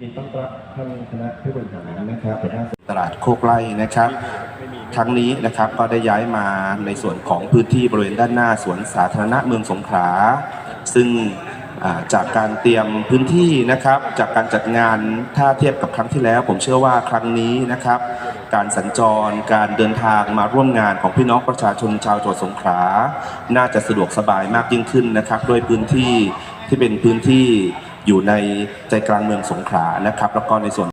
ยินดีต้อนรับท่านคณะผู้บริหารนะครับหัวหน้าตลาดโคกไร่นะครับ ครั้งนี้นะครับก็ได้ย้ายมาในส่วนของพื้นที่บริเวณด้านหน้าสวนสาธารณะเมืองสงขลา ซึ่งอ่าจากการเตรียมพื้นที่นะครับ จากการจัดงานถ้าเทียบกับครั้งที่แล้ว ผมเชื่อว่าครั้งนี้นะครับ การสัญจรการเดินทางมาร่วมงานของพี่น้องประชาชนชาวจังหวัดสงขลา น่าจะสะดวกสบายมากยิ่งขึ้นนะครับ ด้วยพื้นที่ที่เป็นพื้นที่ อยู่ในใจกลางเมืองสงขลานะครับ แล้วก็ในส่วน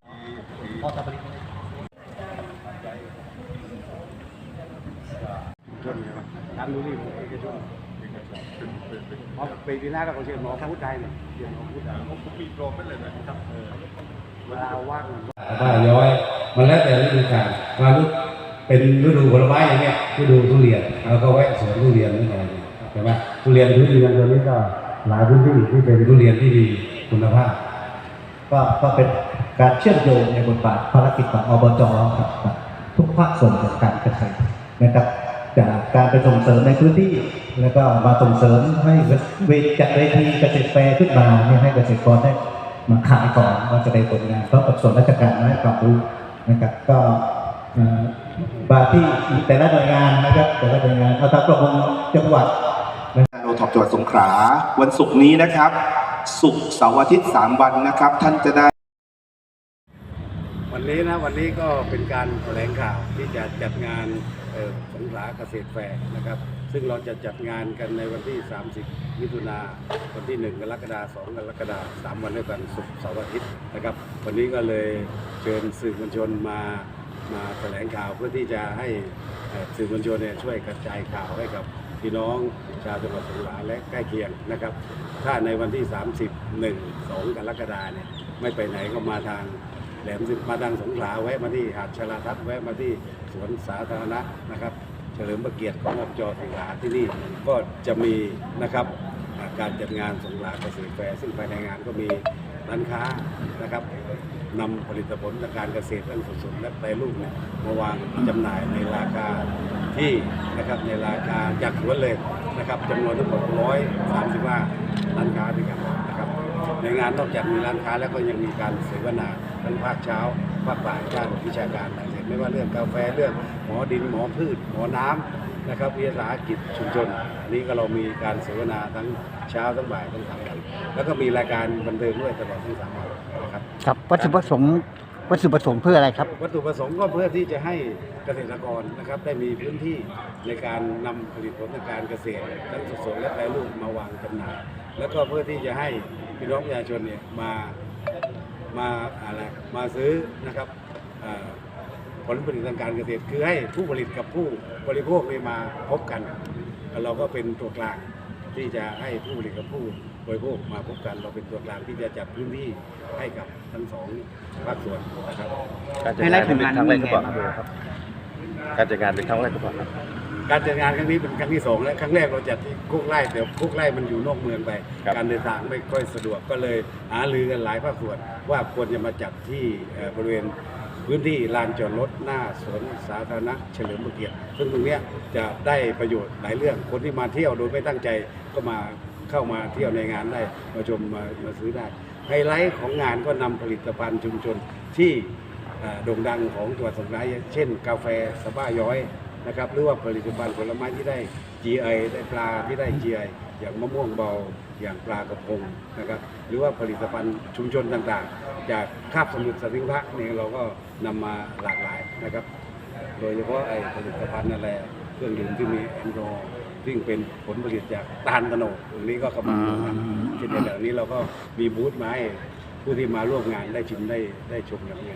ปีที่หน้าเราก็เชิญหมอพูดได้เนี่ยเชิญหมอพูดได้ผมมีโปรไม่เลยนะครับเวลาว่างบ้าย้อย มันแล้วแต่ฤดูกาลมาฤดูเป็นฤดูผลไม้อย่างเงี้ยฤดูทุเรียนเราก็แวะสวนทุเรียนนี่หน่อยใช่ไหมทุเรียนพื้นที่ตอนนี้ก็หลายพื้นที่ที่เป็นทุเรียนที่มี คุณภาพ ก็ก็เป็นการเชื่อมโยงในบทบาทภารกิจของอบจครับทุกภาคส่วนของการเกษตรนะครับจากการไปส่งเสริมในพื้นที่ แล้วก็มาส่งเสริมให้เวทจัดเวทีเกษตรแฟร์ขึ้นมาเนี่ยให้เกษตรกรได้มาขายของมาแสดงผลงานเพราะกับส่วนราชการมาให้ความรู้นะครับก็เอ่อบาที่แต่ละหน่วยงานนะครับแต่ละหน่วยงานเอาทางประมงจังหวัดโอท็อปจังหวัดสงขลาวันศุกร์นี้นะครับ ศุกร์เสาร์อาทิตย์ 3 วันนะครับ ท่านจะได้ วันนี้นะวันนี้ก็เป็นการแถลงข่าวที่จะจัดงานสงขลาเกษตรแฟร์นะครับ ซึ่งเราจะจัดงานกันในวันที่ 30 มิถุนาวันที่ 1 กรกฎาคม 2 กรกฎาคม 3 วันด้วยกันศุกร์เสาร์อาทิตย์นะครับ วันนี้ก็เลยเชิญสื่อมวลชนมามาแถลงข่าวเพื่อที่จะให้สื่อมวลชนเนี่ยช่วยกระจายข่าวให้กับ พี่น้องชาวจังหวัดสงขลาและใกล้เคียงนะครับ ถ้าในวันที่ 30 1 2กรกฎาคมเนี่ยไม่ไปไหนก็มาทางแหลมสิบมาดังสงขลาแวะมาที่หาดชลาทัศน์แวะมาที่สวนสาธารณะนะครับ เฉลิมพระเกียรติของอบจสงขลาที่นี่ก็จะมีนะครับการจัดงานสงขลาเกษตรแฟร์ซึ่งภายในงานก็มี ร้านค้านะครับนำผลิตผลทางการเกษตรทั้งสดๆและแปรรูปเนี่ยมาวางจำหน่ายในราคาที่นะครับในราคาจากสวนเลยนะครับจำนวนทั้งหมด135ร้านค้าด้วยกันนะครับในงานนอกจากมีร้านค้าแล้วก็ยังมีการเสวนาทั้งภาคเช้าภาคบ่ายด้านวิชาการต่างๆไม่ว่าเรื่องกาแฟเรื่องหมอดินหมอพืชหมอน้ำ นะครับวิทยาศาสตร์กิจชุมชนอันนี้ก็เรามีการเสวนาทั้งเช้าทั้งบ่ายทั้งสามวันแล้วก็มีรายการบันเทิงด้วยตลอดทั้งสามวันนะครับ ครับวัตถุประสงค์วัตถุประสงค์เพื่ออะไรครับ วัตถุประสงค์ก็เพื่อที่จะให้เกษตรกรนะครับได้มีพื้นที่ในการนำผลิตผลทางการเกษตรทั้งสดๆและแปรรูปมาวางจำหน่าย แล้วก็เพื่อที่จะให้พี่น้องประชาชนเนี่ยมามาอะไรมาซื้อนะครับอ่า ผลผลิตทางการเกษตร คือให้ผู้ผลิตกับผู้บริโภคเนี่ยมาพบกันแล้วเราก็เป็นตัวกลางที่จะให้ผู้ผลิตกับผู้บริโภคมาพบกันเราเป็นตัวกลางที่จะจัดพื้นที่ให้กับทั้งสองภาคส่วนนะครับ การจัดงานเป็นครั้งแรกก็บอกครับการจัดงานเป็นครั้งแรกก็บอกครับการจัดงานครั้งนี้เป็นครั้งที่สองและครั้งแรกเราจัดที่คุกไร่แต่คุกไร่มันอยู่นอกเมืองไปครับการเดินทางไม่ค่อยสะดวกก็เลยหารือกันหลายภาคส่วนว่าควรจะมาจัดที่เอ่อบริเวณ พื้นที่ลานจอดรถหน้าสวนสาธารณะเฉลิมพระเกียรติซึ่งตรงนี้จะได้ประโยชน์หลายเรื่องคนที่มาเที่ยวโดยไม่ตั้งใจก็มาเข้ามาเที่ยวในงานได้มาชมมามาซื้อได้ไฮไลท์ของงานก็นำผลิตภัณฑ์ชุมชนที่โด่งดังของจังหวัดสงขลาเช่น กาแฟสบ้าย้อยนะครับหรือว่าผลิตภัณฑ์ผลไม้ที่ได้ GI ได้ปลาที่ได้ GI อย่างมะม่วงเบาอย่างปลากระพงนะครับหรือว่าผลิตภัณฑ์ชุมชนต่างๆ จากคาบสมุทรสติงพระนี่เราก็นำมาหลากหลายนะครับ โดยเฉพาะไอ้ผลิตภัณฑ์อะไรเครื่องดื่มที่มีแอลกอฮอล์ซึ่งเป็นผลผลิตจากตาลตะโนดตรงนี้ก็กำลังทำเช่นเดียวกันนี้เราก็มีบูธมาให้ผู้ที่มาร่วมงานได้ชิมได้ได้ชมอย่างนี้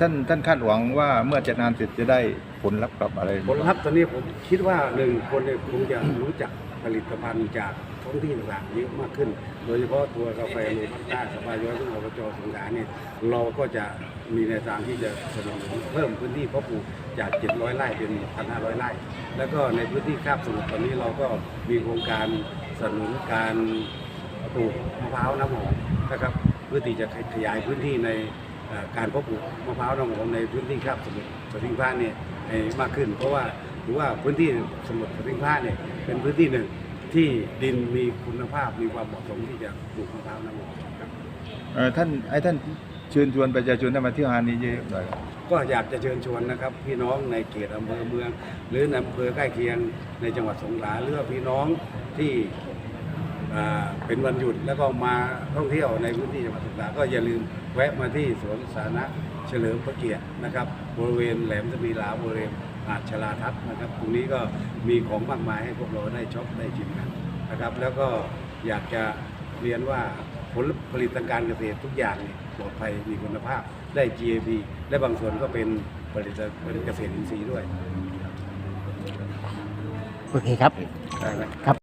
ท่านท่านคาดหวังว่าเมื่อจัดงานเสร็จจะได้ผลลัพธ์กลับอะไรผลลัพธ์ตอนนี้ผมคิดว่าหนึ่งคนเนี่ยคงจะรู้จักผลิตภัณฑ์จากท้องที่ต่างๆเยอะมากขึ้น โดยเฉพาะตัวกาแฟโรบัสต้าสบายย้อยซึ่งอบจสงขลาเนี่ยเราก็จะมีในทางที่จะสนับสนุนเพิ่มพื้นที่เพาะปลูกจาก 700 ไร่เป็น 1,500 ไร่ แล้วก็ในพื้นที่คาบสมุทรตอนนี้เราก็มีโครงการสนับสนุนการปลูกมะพร้าวน้ำหอมนะครับเพื่อที่จะขยายพื้นที่ใน การเพาะปลูกมะพร้าวน้ำหอมในพื้นที่คาบสมุทรสปริงพระเนี่ยให้มากขึ้น เพราะว่าถือว่าพื้นที่สมุทรสปริงพระเนี่ยเป็นพื้นที่หนึ่งที่ดินมีคุณภาพมีความเหมาะสมที่จะปลูกมะพร้าวน้ำหอมครับเอ่อท่านไอ้ท่านเชิญชวนประชาชนให้มาเที่ยวงานนี้เยอะหน่อยก็อยากจะเชิญชวนนะครับ พี่น้องในเขตอำเภอเมือง หรือในอำเภอใกล้เคียงในจังหวัดสงขลาหรือว่าพี่น้องที่อ่าเป็นวันหยุดแล้วก็มาท่องเที่ยวในพื้นที่จังหวัดสงขลาก็อย่าลืม แวะมาที่สวนสาธารณะเฉลิมพระเกียรตินะครับ บริเวณแหลมสมีลาบริเวณหาดชลาทัศน์นะครับ ตรงนี้ก็มีของมากมายให้พวกเราได้ช็อปได้ชิมกันนะครับ แล้วก็อยากจะเรียนว่าผลผลิตทางการเกษตรทุกอย่างเนี่ยปลอดภัยมีคุณภาพได้ GAP และบางส่วนก็เป็นผลิตเป็นเกษตรอินทรีย์ด้วย โอเคครับ ได้ไหม ครับ